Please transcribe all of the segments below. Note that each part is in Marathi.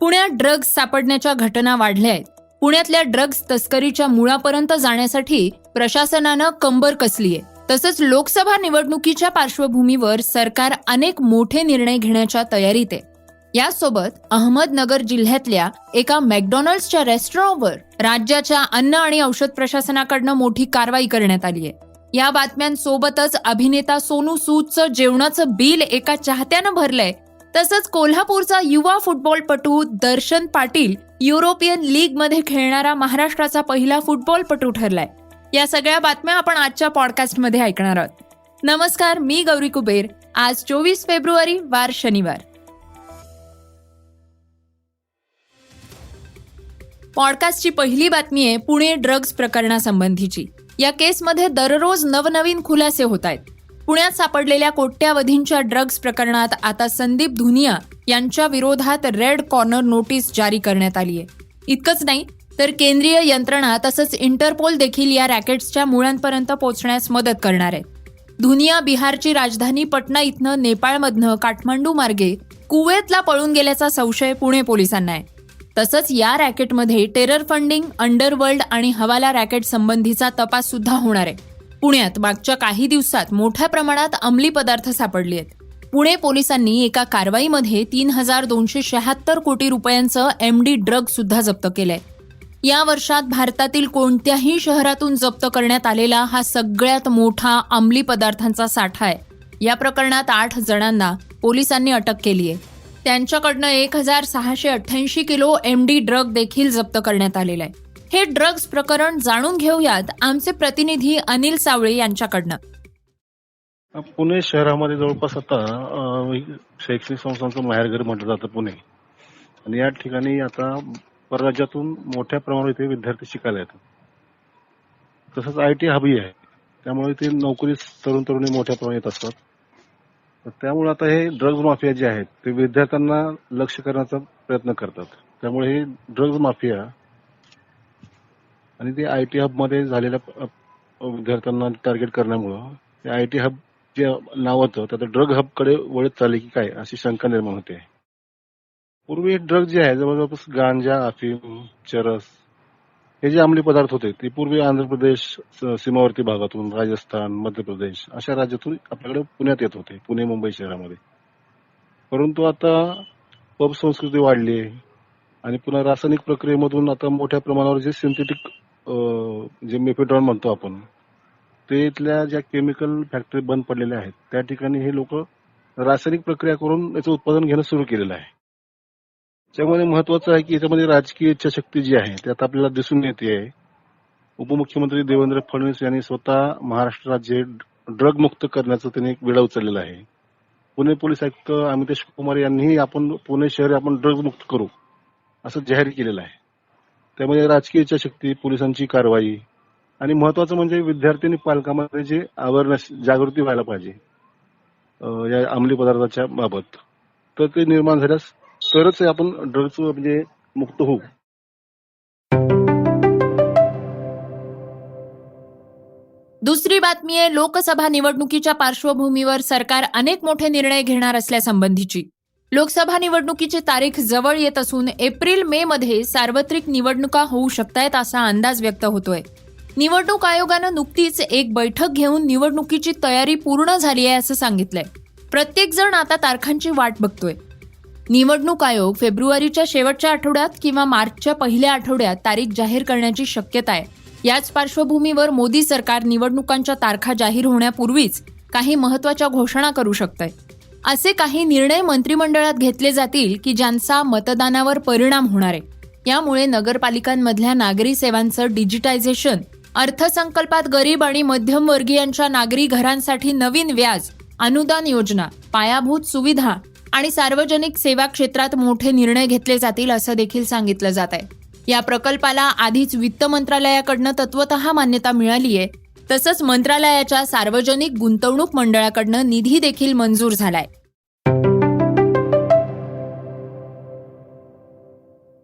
पुण्यात ड्रग्ज सापडण्याच्या घटना वाढल्या आहेत. पुण्यातल्या ड्रग्ज तस्करीच्या मुळापर्यंत जाण्यासाठी प्रशासनानं कंबर कसली आहे. तसंच लोकसभा निवडणुकीच्या पार्श्वभूमीवर सरकार अनेक मोठे निर्णय घेण्याच्या तयारीत आहे. यासोबत अहमदनगर जिल्ह्यातल्या एका मॅकडॉनल्ड्सच्या रेस्टॉरंटवर राज्याच्या अन्न आणि औषध प्रशासनाकडनं मोठी कारवाई करण्यात आली आहे. या बातम्यांसोबतच अभिनेता सोनू सूदचं जेवणाचं बिल एका चाहत्यानं भरलंय. तसंच कोल्हापूरचा युवा फुटबॉलपटू दर्शन पाटील युरोपियन लीगमध्ये खेळणारा महाराष्ट्राचा पहिला फुटबॉलपटू ठरलाय. या सगळ्या बातम्या आपण आजच्या पॉडकास्टमध्ये ऐकणार आहोत. नमस्कार मी गौरी कुबेर. आज चोवीस फेब्रुवारी वार शनिवार. पॉडकास्टची पहिली बातमी आहे पुणे ड्रग्ज प्रकरणासंबंधीची. या केसमध्ये दररोज नवनवीन खुलासे होत आहेत. पुण्यात सापडलेल्या कोट्यावधींच्या ड्रग्ज प्रकरणात आता संदीप धुनिया यांच्या विरोधात रेड कॉर्नर नोटीस जारी करण्यात आली आहे. इतकंच नाही तर केंद्रीय यंत्रणा तसंच इंटरपोल देखील या रॅकेट्सच्या मुळांपर्यंत पोहोचण्यास मदत करणार आहे. धुनिया बिहारची राजधानी पटना इथनं नेपाळमधनं काठमांडू मार्गे कुवेतला पळून गेल्याचा संशय पुणे पोलिसांना आहे. तसंच या रॅकेटमध्ये टेरर फंडिंग अंडरवर्ल्ड आणि हवाला रॅकेट संबंधीचा तपास सुद्धा होणार आहे. पुण्यात मागच्या काही दिवसात मोठ्या प्रमाणात अंमली पदार्थ सापडले आहेत. पुणे पोलिसांनी एका कारवाईमध्ये तीन हजार दोनशे शहात्तर कोटी रुपयांचं एमडी ड्रग सुद्धा जप्त केलंय. या वर्षात भारतातील कोणत्याही शहरातून जप्त करण्यात आलेला हा सगळ्यात मोठा अंमली पदार्थांचा साठा आहे. या प्रकरणात आठ जणांना पोलिसांनी अटक केली आहे. त्यांच्याकडनं एक हजार सहाशे अठ्ठ्याऐंशी किलो एम डी ड्रग देखील जप्त करण्यात आलेला आहे. हे ड्रग्ज प्रकरण जाणून घेऊयात आमचे प्रतिनिधी अनिल सावळे यांच्याकडनं. पुणे शहरामध्ये जवळपास आता शैक्षणिक संस्थांचं माहेरघर म्हटलं जातं पुणे. आणि या ठिकाणी आता परराज्यातून मोठ्या प्रमाणात इथे विद्यार्थी शिकायला येतात. तसंच आय टी हबी आहे. त्यामुळे इथे नोकरी तरुण तरुणी मोठ्या प्रमाणात येत असतात. त्यामुळे आता हे ड्रग्ज माफिया जे आहेत ते विद्यार्थ्यांना लक्ष करण्याचा प्रयत्न करतात. त्यामुळे हे ड्रग्ज माफिया आणि ते आय टी हबमध्ये झालेल्या विद्यार्थ्यांना टार्गेट करण्यामुळं ते आय टी हब जे नाव होतं त्याचं ड्रग हबकडे वळत चालले की काय अशी शंका निर्माण होते. पूर्वी ड्रग जे आहे जवळपास गांजा अफीम चरस हे जे अंमली पदार्थ होते ते पूर्वी आंध्र प्रदेश सीमावर्ती भागातून राजस्थान मध्य प्रदेश अशा राज्यातून आपल्याकडे पुण्यात येत होते पुणे मुंबई शहरामध्ये. परंतु आता पब संस्कृती वाढली आणि पुन्हा रासायनिक प्रक्रियेमधून आता मोठ्या प्रमाणावर जे सिंथेटिक जे मेफेड्रॉन म्हणतो आपण ते इथल्या ज्या केमिकल फॅक्टरी बंद पडलेल्या आहेत त्या ठिकाणी हे लोक रासायनिक प्रक्रिया करून याचं उत्पादन घेणं सुरू केलेलं आहे. त्यामध्ये महत्वाचं आहे की याच्यामध्ये राजकीय इच्छाशक्ती जी आहे त्यात आपल्याला दिसून येते आहे. उपमुख्यमंत्री देवेंद्र फडणवीस यांनी स्वतः महाराष्ट्र राज्य ड्रग मुक्त करण्याचं त्यांनी एक वेळा उचललेला आहे. पुणे पोलीस आयुक्त अमितेश कुमार यांनीही आपण पुणे शहर आपण ड्रग मुक्त करू असं जाहीर केलेलं आहे. त्यामध्ये राजकीय इच्छाशक्ती पोलिसांची कारवाई आणि महत्वाचं म्हणजे विद्यार्थी आणि पालकांमध्ये जे अवेअरनेस जागृती व्हायला पाहिजे या अंमली पदार्थाच्या बाबत. तर ते निर्माण झाल्यास तरच आपण ड्रग्ज म्हणजे मुक्त होऊ. दुसरी बातमी आहे लोकसभा निवडणुकीच्या पार्श्वभूमीवर सरकार अनेक मोठे निर्णय घेणार असल्यासंबंधीची. लोकसभा निवडणुकीची तारीख जवळ येत असून एप्रिल मे मध्ये सार्वत्रिक निवडणुका होऊ शकतायत असा अंदाज व्यक्त होतोय. निवडणूक आयोगानं नुकतीच एक बैठक घेऊन निवडणुकीची तयारी पूर्ण झाली आहे असं सांगितलंय. प्रत्येक जण आता तारखांची वाट बघतोय. निवडणूक आयोग फेब्रुवारीच्या शेवटच्या आठवड्यात किंवा मार्चच्या पहिल्या आठवड्यात तारीख जाहीर करण्याची शक्यता आहे. याच पार्श्वभूमीवर मोदी सरकार निवडणुकांच्या तारखा जाहीर होण्यापूर्वीच काही महत्त्वाच्या घोषणा करू शकतंय. असे काही निर्णय मंत्रिमंडळात घेतले जातील की ज्यांचा मतदानावर परिणाम होणार आहे. यामुळे नगरपालिकांमधल्या नागरी सेवांचं डिजिटायझेशन अर्थसंकल्पात गरीब आणि मध्यमवर्गीयांच्या नागरी घरांसाठी नवीन व्याज अनुदान योजना पायाभूत सुविधा आणि सार्वजनिक सेवा क्षेत्रात मोठे निर्णय घेतले जातील असं देखील सांगितलं जात आहे या प्रकल्पाला आधीच वित्त मंत्रालयाकडनं तत्वत मान्यता मिळाली आहे तसंच मंत्रालयाच्या सार्वजनिक गुंतवणूक मंडळाकडनं निधी देखील मंजूर झालाय.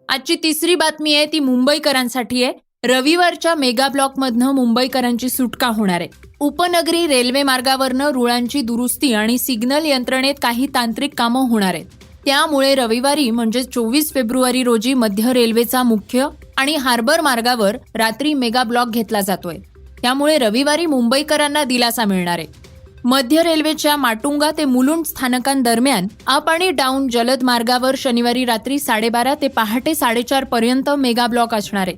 आजची तिसरी बातमी आहे ती मुंबईकरांसाठी आहे. रविवारच्या मेगा ब्लॉकमधनं मुंबईकरांची सुटका होणार आहे. उपनगरी रेल्वे मार्गावरनं रुळांची दुरुस्ती आणि सिग्नल यंत्रणेत काही तांत्रिक कामं होणार आहेत. त्यामुळे रविवारी म्हणजे चोवीस फेब्रुवारी रोजी मध्य रेल्वेचा मुख्य आणि हार्बर मार्गावर रात्री मेगा ब्लॉक घेतला जातोय. त्यामुळे रविवारी मुंबईकरांना दिलासा मिळणार आहे. मध्य रेल्वेच्या माटुंगा ते मुलुंड स्थानकांदरम्यान अप आणि डाऊन जलद मार्गावर शनिवारी रात्री साडेबारा ते पहाटे साडेचार पर्यंत मेगा ब्लॉक असणार आहे.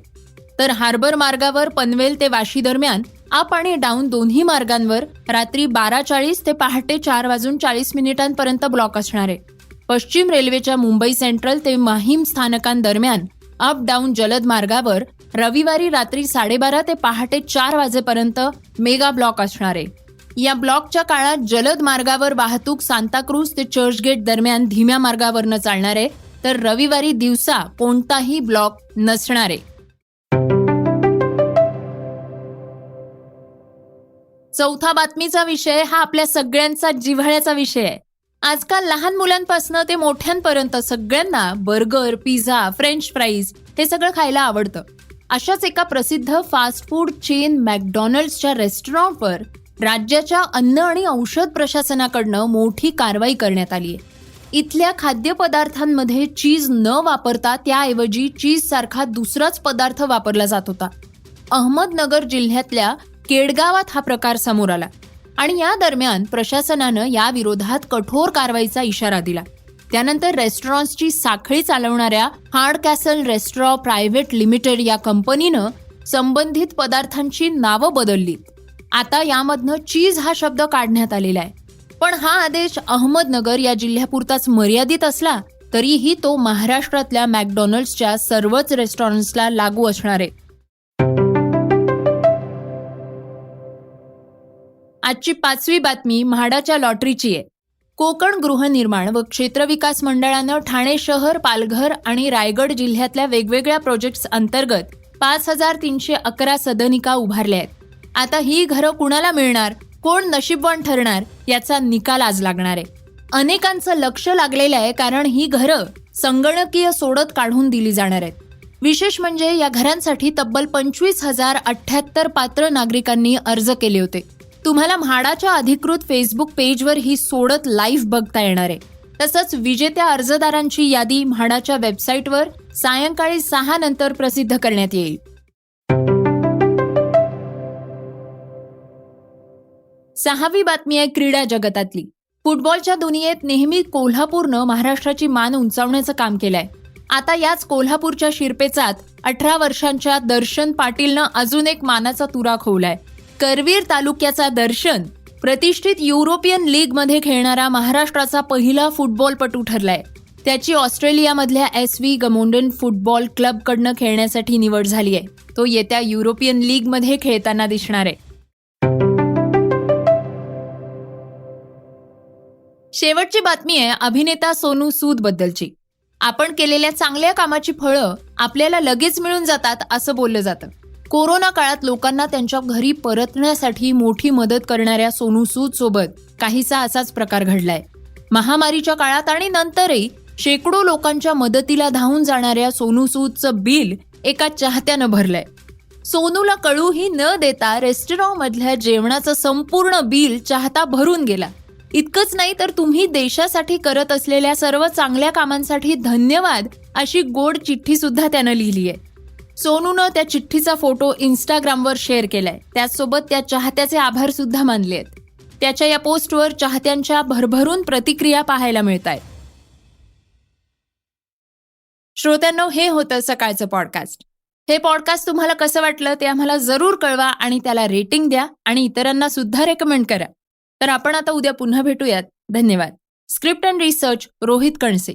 तर हार्बर मार्गावर पनवेल ते वाशी दरम्यान अप आणि डाऊन दोन्ही मार्गांवर रात्री बारा चाळीस ते पहाटे चार वाजून चाळीस मिनिटांपर्यंत ब्लॉक असणार आहे. पश्चिम रेल्वेच्या मुंबई सेंट्रल ते माहीम स्थानकांदरम्यान अप डाऊन जलद मार्गावर रविवारी रात्री साडेबारा ते पहाटे चार वाजेपर्यंत मेगा ब्लॉक असणार. आहे या ब्लॉकच्या काळात जलद मार्गावर वाहतूक सांताक्रूज ते चर्चगेट दरम्यान धीम्या मार्गावरनं चालणार आहे तर रविवारी दिवसा कोणताही ब्लॉक नसणार. आहे चौथा बातमीचा विषय हा आपल्या सगळ्यांचा जिव्हाळ्याचा विषय आहे. आजकाल लहान मुलांपासून ते मोठ्यांपर्यंत सगळ्यांना बर्गर पिझ्झा फ्रेंच फ्राईज हे सगळं खायला आवडतं. अशाच एका प्रसिद्ध फास्ट फूड चेन मॅकडॉनल्ड्सच्या रेस्टॉरंटवर राज्याच्या अन्न आणि औषध प्रशासनाकडनं मोठी कारवाई करण्यात आली आहे इथल्या खाद्यपदार्थांमध्ये चीज न वापरता त्याऐवजी चीज सारखा दुसराच पदार्थ वापरला जात होता. अहमदनगर जिल्ह्यातल्या केडगावात हा प्रकार समोर आला आणि या दरम्यान प्रशासनानं या विरोधात कठोर कारवाईचा इशारा दिला. त्यानंतर रेस्टॉरंट्सची साखळी चालवणाऱ्या Hardcastle resto private limited या कंपनीनं संबंधित पदार्थांची नावं बदलली. आता यामधनं चीज हा शब्द काढण्यात आलेला आहे. पण हा आदेश अहमदनगर या जिल्ह्यापुरताच मर्यादित असला तरीही तो महाराष्ट्रातल्या मॅकडॉनल्ड्सच्या सर्वच रेस्टॉरंट्सला लागू असणार आहे. आजची पाचवी बातमी म्हाडाच्या लॉटरीची आहे. कोकण गृहनिर्माण व क्षेत्रविकास मंडळानं ठाणे शहर पालघर आणि रायगड जिल्ह्यातल्या वेगवेगळ्या प्रोजेक्ट्स अंतर्गत पाच हजार तीनशे अकरा सदनिका उभारल्या आहेत. आता ही घरं कुणाला मिळणार कोण नशीबवान ठरणार याचा निकाल आज लागणार आहे. अनेकांचं लक्ष लागलेलं आहे कारण ही घरं संगणकीय सोडत काढून दिली जाणार आहेत. विशेष म्हणजे या घरांसाठी तब्बल पंचवीस हजार अठ्ठ्याहत्तर पात्र नागरिकांनी अर्ज केले होते. तुम्हाला म्हाडाच्या अधिकृत फेसबुक पेजवर ही सोडत लाईव्ह बघता येणार आहे. तसंच विजेत्या अर्जदारांची यादी म्हाडाच्या वेबसाईटवर सायंकाळी सहा नंतर प्रसिद्ध करण्यात येईल. सहावी बातमी आहे क्रीडा जगतातली. फुटबॉलच्या दुनियेत नेहमी कोल्हापूरनं महाराष्ट्राची मान उंचावण्याचं काम केलंय. आता याच कोल्हापूरच्या शिरपेचात अठरा वर्षांच्या दर्शन पाटीलनं अजून एक मानाचा तुरा खोवलाय. करवीर तालुक्याचा दर्शन. प्रतिष्ठित युरोपियन लीगमध्ये खेळणारा महाराष्ट्राचा पहिला फुटबॉलपटू ठरलाय. त्याची ऑस्ट्रेलियामधल्या एस व्ही गमोंडन फुटबॉल क्लबकडनं खेळण्यासाठी निवड झाली आहे. तो येत्या युरोपियन लीगमध्ये खेळताना दिसणार आहे. शेवटची बातमी आहे अभिनेता सोनू सूद बद्दलची. आपण केलेल्या चांगल्या कामाची फळं आपल्याला लगेच मिळून जातात असं बोललं जातं. कोरोना काळात लोकांना त्यांच्या घरी परतण्यासाठी मोठी मदत करणाऱ्या सोनू सूद सोबत काहीसा असाच प्रकार घडलाय. महामारीच्या काळात आणि नंतरही शेकडो लोकांच्या मदतीला धावून जाणाऱ्या सोनू सूदचं बिल एका चाहत्यानं भरलंय. सोनूला कळूही न देता रेस्टॉरंटमधल्या जेवणाचं संपूर्ण बिल चाहता भरून गेला. इतकंच नाही तर तुम्ही देशासाठी करत असलेल्या सर्व चांगल्या कामांसाठी धन्यवाद अशी गोड चिठ्ठी सुद्धा त्यानं लिहिली आहे सोनूनं त्या चिठ्ठीचा फोटो इंस्टाग्रामवर शेअर केलाय. त्याचसोबत त्या चाहत्याचे आभार सुद्धा मानले आहेत. त्याच्या या पोस्टवर चाहत्यांच्या भरभरून प्रतिक्रिया पाहायला मिळत आहेत श्रोत्यांनो हे होतं सकाळचं पॉडकास्ट हे पॉडकास्ट तुम्हाला कसं वाटलं ते आम्हाला जरूर कळवा आणि त्याला रेटिंग द्या आणि इतरांना सुद्धा रेकमेंड करा. तर आपण आता उद्या पुन्हा भेटूयात. धन्यवाद. Script and research Rohit Kanase.